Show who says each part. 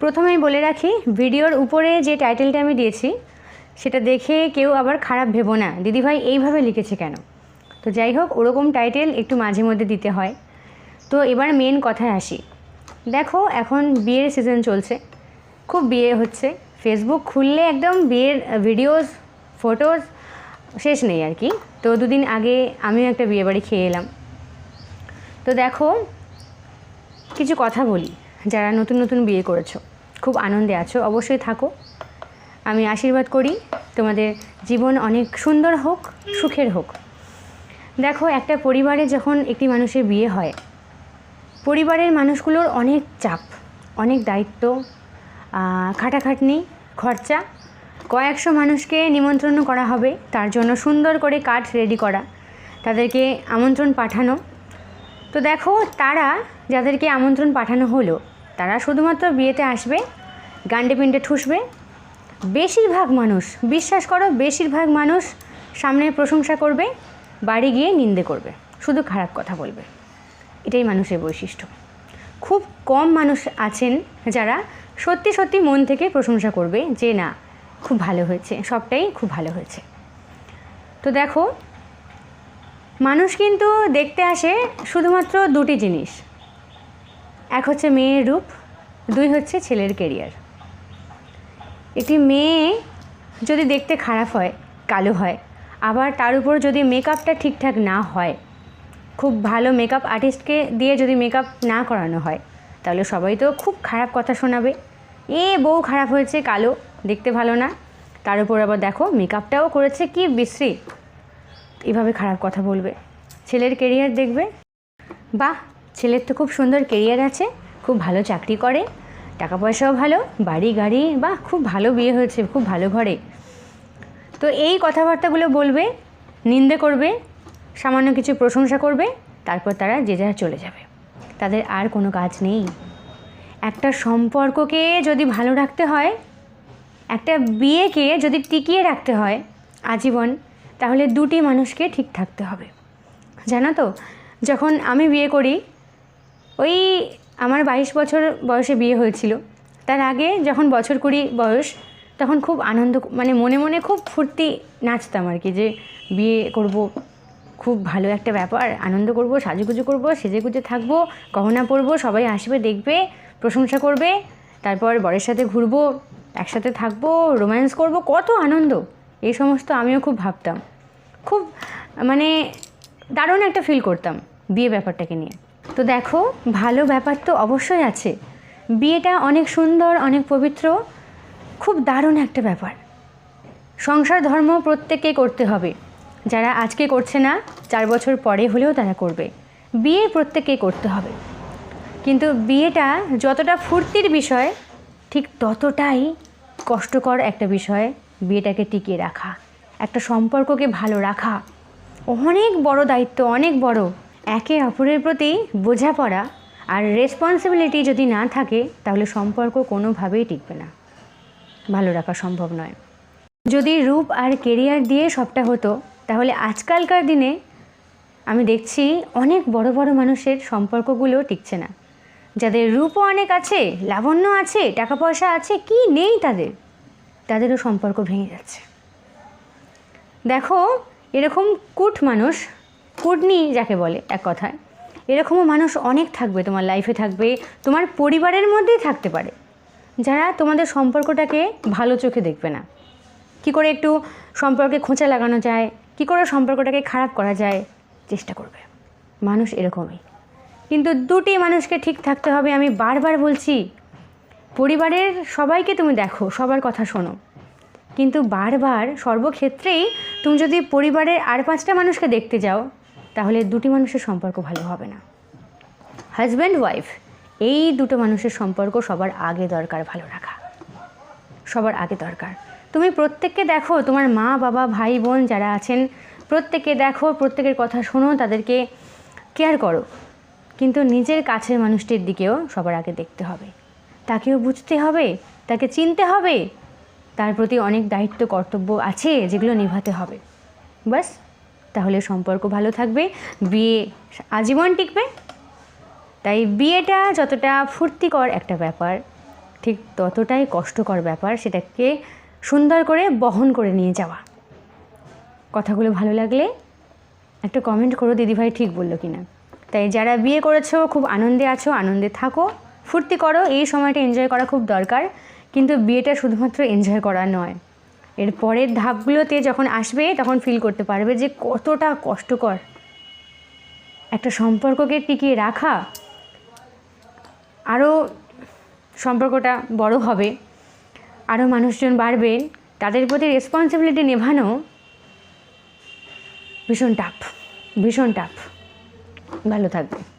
Speaker 1: প্রথমেই বলে রাখি, ভিডিওর উপরে যে টাইটেলটা আমি দিয়েছি, সেটা দেখে কেউ আবার খারাপ ভেবো না। দিদিভাই এইভাবে লিখেছে কেন? তো যাই হোক, ওরকম টাইটেল একটু মাঝে মধ্যে দিতে হয়। তো এবার মেন কথায় আসি। দেখো, এখন বিয়ের সিজন চলছে। খুব বিয়ে হচ্ছে। ফেসবুক খুললে একদম বিয়ের ভিডিওস ফটোজ শেষ নেই আর কি। তো দুদিন আগে আমিও একটা বিয়ে বাড়ি খেয়ে এলাম। তো দেখো, কিছু কথা বলি। যারা নতুন নতুন বিয়ে করেছ, খুব আনন্দে আছো, অবশ্যই থাকো। আমি আশীর্বাদ করি তোমাদের জীবন অনেক সুন্দর হোক, সুখের হোক। দেখো, একটা পরিবারে যখন একটি মানুষের বিয়ে হয়, পরিবারের মানুষগুলোর অনেক চাপ, অনেক দায়িত্ব খাটাখাটনি, খরচা। কয়েকশো মানুষকে নিমন্ত্রণ করা হবে, তার জন্য সুন্দর করে কাঠ রেডি করা, তাদেরকে আমন্ত্রণ পাঠানো। তো দেখো, তারা যাদেরকে আমন্ত্রণ পাঠানো হলো তারা শুধুমাত্র বিয়েতে আসবে, গান্ডে পিণ্ডে ঠুসবে। বেশিরভাগ মানুষ, বিশ্বাস করো, বেশিরভাগ মানুষ সামনে প্রশংসা করবে, বাড়ি গিয়ে নিন্দে করবে, শুধু খারাপ কথা বলবে। এটাই মানুষের বৈশিষ্ট্য। খুব কম মানুষ আছেন যারা সত্যি সত্যি মন থেকে প্রশংসা করবে যে, না, খুব ভালো হয়েছে, সবটাই খুব ভালো হয়েছে। তো দেখো, মানুষ কিন্তু দেখতে আসে শুধুমাত্র দুটি জিনিস এক হচ্ছে মেয়ের রূপ, দুই হচ্ছে ছেলের কেরিয়ার একটি মেয়ে যদি দেখতে খারাপ হয়, কালো হয়, আবার তার উপর যদি মেকআপটা ঠিকঠাক না হয়, খুব ভালো মেকআপ আর্টিস্টকে দিয়ে যদি মেকআপ না করানো হয়, তাহলে সবাই তো খুব খারাপ কথা শোনাবে। এ বউ খারাপ হয়েছে, কালো, দেখতে ভালো না। তার উপর আবার দেখো মেকআপটাও করেছে, কি বিশ্রী। এভাবে খারাপ কথা বলবে। ছেলের কেরিয়ার দেখবে। বাহ! ছেলের তো খুব সুন্দর কেরিয়ার আছে, খুব ভালো চাকরি করে, টাকা পয়সাও ভালো, বাড়ি গাড়ি, বা খুব ভালো বিয়ে হয়েছে, খুব ভালো ঘরে। তো এই কথাবার্তাগুলো বলবে, নিন্দে করবে, সামান্য কিছু প্রশংসা করবে, তারপর তারা যে যার চলে যাবে। তাদের আর কোনো কাজ নেই। একটা সম্পর্ককে যদি ভালো রাখতে হয়, একটা বিয়েকে যদি টিকিয়ে রাখতে হয় আজীবন, তাহলে দুটি মানুষকে ঠিক থাকতে হবে। জানো তো, যখন আমি বিয়ে করি ওই আমার বাইশ বছর বয়সে বিয়ে হয়েছিল। তার আগে যখন বছর কুড়ি বয়স, তখন খুব আনন্দ মানে মনে মনে খুব ফুর্তি নাচতাম আর কি যে বিয়ে করব, খুব ভালো একটা ব্যাপার, আনন্দ করব, সাজুগুজু করব সেজে গুজে থাকব, গহনা পরবো, সবাই আসবে, দেখবে, প্রশংসা করবে, তারপর বরের সাথে ঘুরবো, একসাথে থাকব, রোম্যান্স করব, কত আনন্দ! এই সমস্ত আমিও খুব ভাবতাম। খুব মানে দারুণ একটা ফিল করতাম বিয়ে ব্যাপারটাকে নিয়ে। তো দেখো, ভালো ব্যাপার তো অবশ্যই আছে। বিয়েটা অনেক সুন্দর, অনেক পবিত্র, খুব দারুণ একটা ব্যাপার। সংসার ধর্ম প্রত্যেককে করতে হবে। যারা আজকে করছে না, চার বছর পরে হলেও তারা করবে। বিয়ে প্রত্যেককে করতে হবে। কিন্তু বিয়েটা যতটা ফুর্তির বিষয়, ঠিক ততটাই কষ্টকর একটা বিষয় বিয়েটাকে টিকিয়ে রাখা। একটা সম্পর্ককে ভালো রাখা। অনেক বড় দায়িত্ব, অনেক বড়। একে অপরের প্রতি বোঝাপড়া আর রেসপন্সিবিলিটি যদি না থাকে, তাহলে সম্পর্ক কোনোভাবেই টিকবে না। ভালো রাখা সম্ভব নয়। যদি রূপ আর কেরিয়ার দিয়ে সবটা হতো, তাহলে আজকালকার দিনে আমি দেখছি অনেক বড় বড় মানুষের সম্পর্কগুলো টিকছে না। যাদের রূপও অনেক আছে, লাবণ্য আছে টাকা পয়সা আছে, কি নেই তাদের? তাদেরও সম্পর্ক ভেঙে যাচ্ছে। দেখো, এরকম কুট মানুষ কুটনি যাকে বলে এক কথায়। এরকমও মানুষ অনেক থাকবে তোমার লাইফে থাকবে, তোমার পরিবারের মধ্যেই থাকতে পারে। যারা তোমাদের সম্পর্কটাকে ভালো চোখে দেখবে না। কি করে একটু সম্পর্কে খোঁচা লাগানো যায়, কি করে সম্পর্কটাকে খারাপ করা যায়, চেষ্টা করবে। মানুষ এরকমই। কিন্তু দুটি মানুষকে ঠিক থাকতে হবে, আমি বারবার বলছি, পরিবারের সবাইকে তুমি দেখো, সবার কথা শোনো। কিন্তু বারবার সর্বক্ষেত্রেই তুমি যদি পরিবারের আর পাঁচটা মানুষকে দেখতে যাও তাহলে দুটি মানুষের সম্পর্ক ভালো হবে না। হাজব্যান্ড ওয়াইফ এই দুটো মানুষের সম্পর্ক সবার আগে দরকার ভালো রাখা। সবার আগে দরকার। তুমি প্রত্যেককে দেখো, তোমার মা, বাবা, ভাই, বোন যারা আছেন, প্রত্যেককে দেখো, প্রত্যেকের কথা শোনো, তাদেরকে কেয়ার করো। কিন্তু নিজের কাছের মানুষটির দিকেও সবার আগে দেখতে হবে। তাকেও বুঝতে হবে, তাকে চিনতে হবে। তার প্রতি অনেক দায়িত্ব, কর্তব্য আছে যেগুলো নিভাতে হবে। বাস তাহলে সম্পর্ক ভালো থাকবে। বিয়ে আজীবন টিকবে। তাই বিয়েটা যতটা ফুর্তিকর একটা ব্যাপার, ঠিক ততটাই কষ্টকর ব্যাপার, সেটাকে সুন্দর করে বহন করে নিয়ে যাওয়া। কথাগুলো ভালো লাগলে একটা কমেন্ট করো, দিদিভাই ঠিক বলল কি না তাই যারা বিয়ে করেছ, খুব আনন্দে আছো, আনন্দে থাকো, ফুর্তি করো, এই সময়টা এনজয় করা খুব দরকার। কিন্তু বিয়েটা শুধুমাত্র এনজয় করা নয়। এর পরের ধাপগুলোতে যখন আসবে, তখন ফিল করতে পারবে যে কতটা কষ্টকর একটা সম্পর্ককে টিকিয়ে রাখা। আরও সম্পর্কটা বড় হবে আরও মানুষজন বাড়বে, তাদের প্রতি রেসপন্সিবিলিটি নেভানো ভীষণ টাফ ভীষণ টাফ ভালো থাকবে।